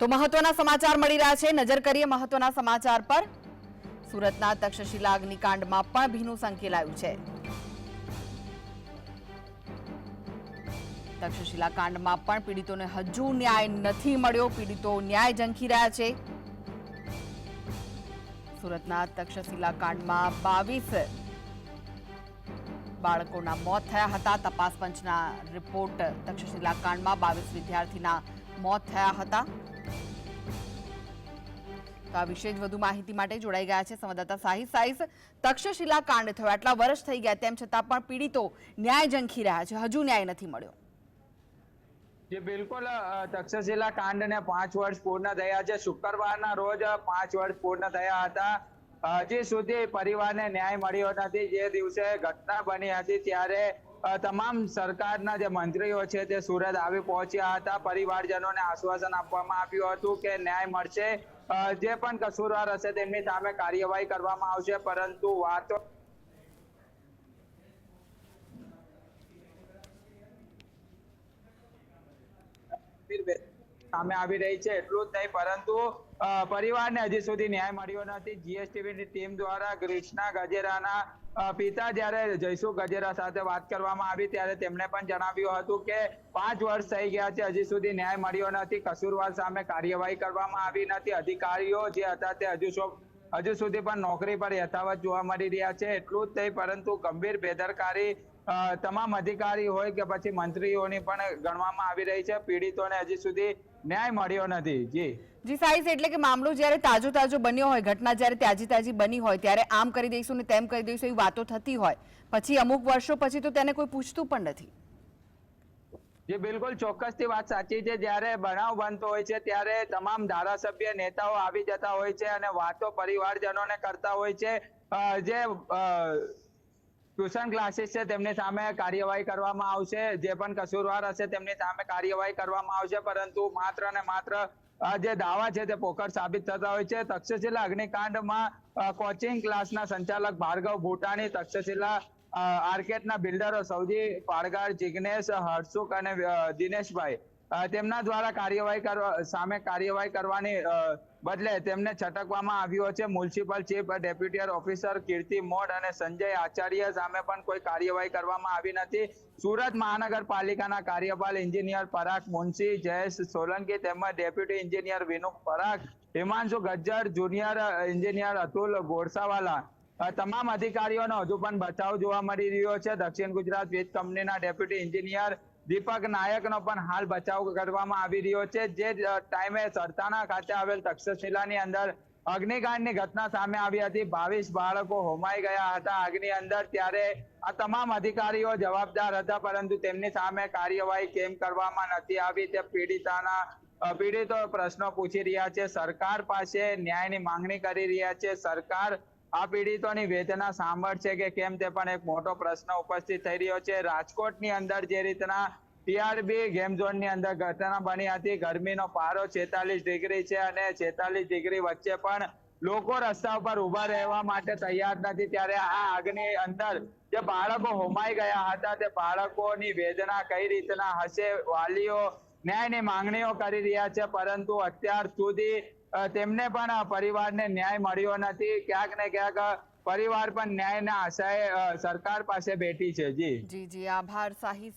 તો મહત્વના સમાચાર મળી રહ્યા છે. નજર કરીએ મહત્વના સમાચાર પર. સુરતના તક્ષશિલા અગ્નિકાંડમાં પણ ભીનું સંકેલાયું છે. તક્ષશિલા કાંડમાં પણ પીડિતોને હજુ ન્યાય નથી મળ્યો. પીડિતો ન્યાય ઝંખી રહ્યા છે. સુરતના તક્ષશિલા કાંડમાં બાવીસ બાળકોના મોત થયા હતા. તપાસ પંચના રિપોર્ટ તક્ષશિલા કાંડમાં બાવીસ વિદ્યાર્થીના મોત થયા હતા. તો આ વિશે વધુ માહિતી માટે જોડાઈ ગયા છે સંવાદદાતા સાહિદ સાઈસ તક્ષશિલા કાંડ થયો. આટલા વર્ષ થઈ ગયા, તેમ છતાં પણ પીડિતો ન્યાય ઝંખી રહ્યા છે. હજુ ન્યાય નથી મળ્યો. જે, બિલકુલ તક્ષશિલા કાંડને પાંચ વર્ષ પૂર્ણ થયા છે. શુક્રવારના રોજ પાંચ વર્ષ પૂર્ણ થયા હતા. હજી સુધી પરિવારને ન્યાય મળ્યો નથી. જે દિવસે ઘટના બની હતી ત્યારે તમામ સરકારના જે મંત્રીઓ છે તે સુરત આવી પહોંચ્યા હતા. પરિવારજનોને આશ્વાસન આપવામાં આવ્યું હતું કે ન્યાય મળશે. જે પણ કસૂરવાર હશે તેમની સામે કાર્યવાહી કરવામાં આવશે, પરંતુ વાતો સામે આવી રહી છે. એટલું જ નહીં, પરંતુ પરિવારને હજી સુધી ન્યાય મળ્યો નથી. જીએસટીવીની ટીમ દ્વારા કૃષ્ણા ગજેરાના પિતા જ્યારે જયસુ ગજેરા સાથે વાત કરવામાં આવી, ત્યારે તેમણે પણ જણાવ્યું હતું કે પાંચ વર્ષ થઈ ગયા છે, હજી સુધી ન્યાય મળ્યો નથી. કસૂરવાર સામે કાર્યવાહી કરવામાં આવી નથી. અધિકારીઓ જે હતા તે હજુ હજુ સુધી પણ નોકરી પર યથાવત જોવા મળી રહ્યા છે. એટલું જ નહીં, પરંતુ ગંભીર બેદરકારી તમામ અધિકારી હોય કે પછી મંત્રીઓની પણ ગણવામાં આવી રહી છે. પીડિતોને હજી સુધી ન્યાય મળ્યો નથી. જી. જી સાઈસ એટલે કે મામલો જ્યારે તાજો તાજો બન્યો હોય ઘટના જ્યારે તાજી તાજી બની હોય ત્યારે આમ કરી દઈશું ને તેમ કરી દઈશું એવી વાતો થતી હોય. પછી અમુક વર્ષો પછી તો તેને કોઈ પૂછતું પણ નથી. જે બિલકુલ ચોક્કસથી વાત સાચી છે. જ્યારે બનાવ બનતો હોય છે ત્યારે તમામ ધારાસભ્ય નેતાઓ આવી જતા હોય છે અને વાતો પરિવારજનોને કરતા હોય છે. જે ટ્યુશન ક્લાસીસ છે, તેમની સામે કાર્યવાહી કરવામાં આવશે. જે પણ કસૂરવાર હશે, તેમની સામે કાર્યવાહી કરવામાં આવશે. પરંતુ માત્ર ને માત્ર જે દાવા છે, તે પોકર સાબિત થતા હોય છે. તક્ષશિલા અગ્નિકાંડમાં કોચિંગ ક્લાસના સંચાલક ભાર્ગવ ભૂટાણી, તક્ષશિલા આર્કેટના બિલ્ડરો સૌજી પાડગાર, જિગ્નેશ, હર્ષુક અને દિનેશભાઈ. તેમના દ્વારા કાર્યવાહી કરવા, સામે કાર્યવાહી કરવાની બદલે તેમને છટકવામાં આવ્યો છે. Municipal chief deputy officer Kirti Mod અને સંજય આચાર્ય સામે પણ કોઈ કાર્યવાહી કરવામાં આવી નથી. સુરત મહાનગરપાલિકાના કાર્યપાલ એન્જિનિયર પરાગ મુનશી, જયેશ સોલંકી તેમજ deputy engineer Vinu Parag, Himanshu Gajjar, junior engineer Atul Gorasawala. તમામ અધિકારીઓનો હજુ પણ બચાવ જોવા મળી રહ્યો છે. દક્ષિણ ગુજરાત વીજ કંપનીના ડેપ્યુટી એન્જિનિયર દીપક નાયકનો પણ હાલ બચાવ કરવામાં આવી રહ્યો છે. જે ટાઈમે સરતાના ખાતે આવેલ તક્ષશિલાની અંદર અગ્નિકાંડની ઘટના સામે આવી હતી. બાવીસ બાળકો હોમાઈ ગયા હતા આગની અંદર. ત્યારે આ તમામ અધિકારીઓ જવાબદાર હતા, પરંતુ તેમની સામે કાર્યવાહી કેમ કરવામાં નથી આવી તે પીડિતાના પીડિતો પ્રશ્નો પૂછી રહ્યા છે. સરકાર પાસે ન્યાયની માંગણી કરી રહ્યા છે. સરકાર આ પીડિતોની વેદના સાંભળશે કે કેમ તે પણ એક મોટો પ્રશ્ન ઉપસ્થિત થઈ રહ્યો છે. રાજકોટની અંદર જે રીતના ટીઆરબી ગેમ ઝોનની અંદર ઘટના બની હતી. ગરમીનો પારો છેતાલીસ ડિગ્રી છે અને છેતાલીસ ડિગ્રી વચ્ચે પણ લોકો રસ્તા ઉપર ઊભા રહેવા માટે તૈયાર નથી. ત્યારે આ આગની અંદર જે બાળકો હોમાઈ ગયા હતા તે બાળકોની વેદના કઈ રીતના હશે? વાલીઓ ન્યાયની માંગણીઓ કરી રહ્યા છે. પરંતુ અત્યાર સુધી તેમને પણ પરિવારને ન્યાય મળ્યો નથી. ક્યાંક ને ક્યાંક પરિવાર પણ ન્યાયના આશાએ અ, સરકાર પાસે બેઠી છે. જી. જી જી. આભાર સાહિદ